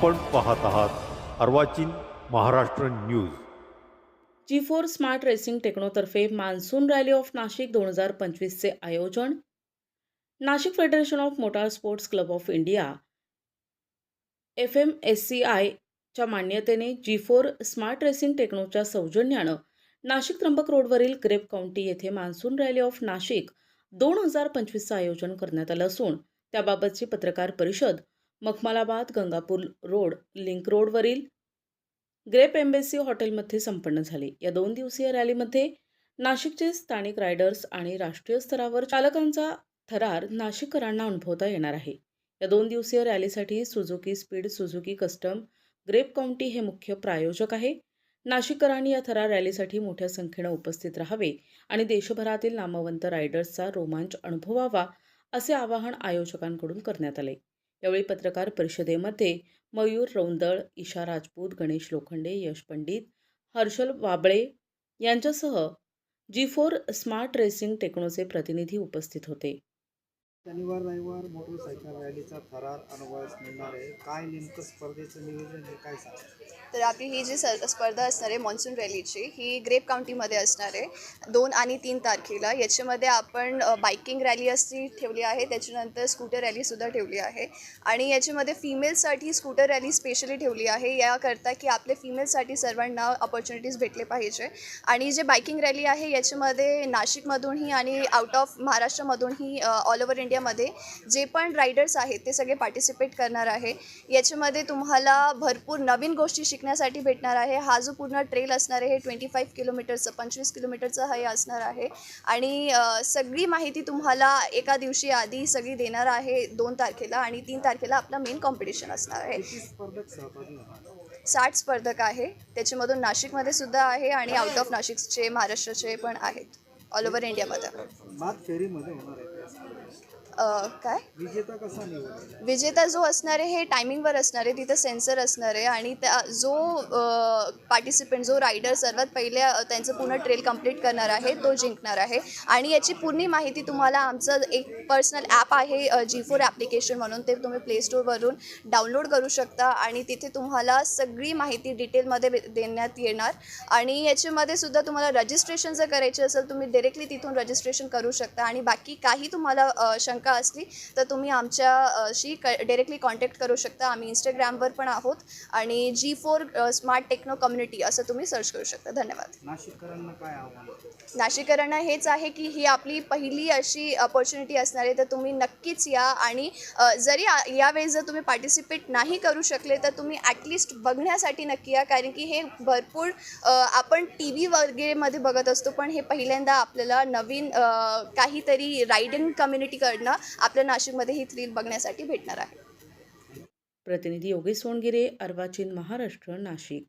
आपण पाहत आहात Arvachin Maharashtra news. G four smart racing टेक्नोतर्फे monsoon rally of Nashik दोन हजार पंचवीसचे आयोजन. Nashik federation of motor sports club of India. F M S C आयच्या मान्यतेने जी फोर स्मार्ट रेसिंग टेक्नोच्या सौजन्यानं नाशिक त्र्यंबक रोडवरील ग्रेप काउंटी येथे मान्सून रॅली ऑफ नाशिक दोन हजार पंचवीसचं आयोजन करण्यात आलं असून त्याबाबतची पत्रकार परिषद मखमालाबाद गंगापूर रोड लिंक रोडवरील ग्रेप एम्बेसी हॉटेलमध्ये संपन्न झाली. या दोन दिवसीय रॅलीमध्ये नाशिकचे स्थानिक रायडर्स आणि राष्ट्रीय स्तरावर चालकांचा थरार नाशिककरांना अनुभवता येणार आहे. या दोन दिवसीय रॅलीसाठी Suzuki speed Suzuki custom grape county हे मुख्य प्रायोजक आहे. नाशिककरांनी या थरार रॅलीसाठी मोठ्या संख्येनं उपस्थित राहावे आणि देशभरातील नामवंत रायडर्सचा रोमांच अनुभवावा असे आवाहन आयोजकांकडून करण्यात आले. यावेळी पत्रकार परिषदेमध्ये मयूर रौंदळ ईशा राजपूत गणेश लोखंडे यश पंडित हर्षल वाबळे यांच्यासह जी फोर स्मार्ट रेसिंग टेक्नोचे प्रतिनिधी उपस्थित होते. शनिवार रविवार मोटरसायकल रॅलीचा थरार अनुभवास मिळणार आहे काय नेमकं स्पर्धेचं नियोजन हे काय सांग तर आपली ही जी स स्पर्धा असणार आहे मॉन्सून रॅलीची ही ग्रेप काउंटीमध्ये असणार आहे. दोन आणि तीन तारखेला. याच्यामध्ये आपण बाईकिंग बायकिंग रॅली असती ठेवली आहे. त्याच्यानंतर स्कूटर रॅलीसुद्धा ठेवली आहे. आणि याच्यामध्ये फिमेलसाठी स्कूटर रॅली स्पेशली ठेवली आहे. याकरता की आपल्या फिमेलसाठी सर्वांना ऑपॉर्च्युनिटीज भेटले पाहिजे. आणि जे बायकिंग रॅली आहे याच्यामध्ये नाशिकमधूनही आणि आउट ऑफ महाराष्ट्रामधूनही ऑल ओव्हर इंडियामध्ये जे पण रायडर्स आहेत ते सगळे पार्टिसिपेट करणार आहे. याच्यामध्ये तुम्हाला भरपूर नवीन गोष्टी शिकण्यासाठी भेटणार आहे. हा जो पूर्ण ट्रेल असणार आहे हे ट्वेंटी फाईव्ह किलोमीटरचं पंचवीस किलोमीटरचं हे असणार आहे. आणि सगळी माहिती तुम्हाला एका दिवशी आधी सगळी देणार आहे दोन तारखेला आणि तीन तारखेला आपला मेन कॉम्पिटिशन असणार आहे. साठ स्पर्धक आहे. त्याच्यामधून नाशिकमध्ये सुद्धा आहे आणि आउट ऑफ नाशिकचे महाराष्ट्राचे पण आहेत. ऑल ओव्हर इंडियामध्ये अ, काय? विजेता कसा निवडला? विजेता जो असणार आहे हे टायमिंगवर असणार आहे तिथं सेन्सर असणार आहे आणि त्या जो पार्टिसिपेंट जो रायडर सर्वात पहिले अ, त्यांचं पूर्ण ट्रेल कंप्लीट करणार आहे तो जिंकणार आहे. आणि याची पूर्ण माहिती तुम्हाला आमचं एक पर्सनल ॲप आहे जी फोर ॲप्लिकेशन म्हणून. ते तुम्ही प्ले स्टोअरवरून डाउनलोड करू शकता आणि तिथे तुम्हाला सगळी माहिती डिटेलमध्ये बे- देण्यात येणार. आणि याच्यामध्ये सुद्धा तुम्हाला रजिस्ट्रेशन जर करायचे असेल तुम्ही डिरेक्टली तिथून रजिस्ट्रेशन करू शकता. आणि बाकी काही तुम्हाला अ, शंका असली तर तुम्ही आमच्याशी क डिरेक्टली कॉन्टॅक्ट करू शकता. आम्ही इंस्टाग्रामवर पण आहोत आणि G four smart techno community असं तुम्ही सर्च करू शकता. धन्यवाद. नाशिककरांना काय आव्हान? नाशिकरांना हेच आहे की ही आपली पहिली अशी अपॉर्च्युनिटी असणार आहे तर तुम्ही नक्कीच या आणि जरी यावेळेस जर तुम्ही पार्टिसिपेट नाही करू शकले तर तुम्ही ॲटलिस्ट बघण्यासाठी नक्की या. कारण की हे भरपूर आपण टी व्ही वगैरेमध्ये बघत असतो. पण हे पहिल्यांदा आपल्याला नवीन काहीतरी रायडिंग कम्युनिटीकडनं आपल्या नाशिकमध्ये ही थ्रील बघण्यासाठी भेटणार आहे. प्रतिनिधी योगेश सोनगिरे अर्वाचीन महाराष्ट्र नाशिक.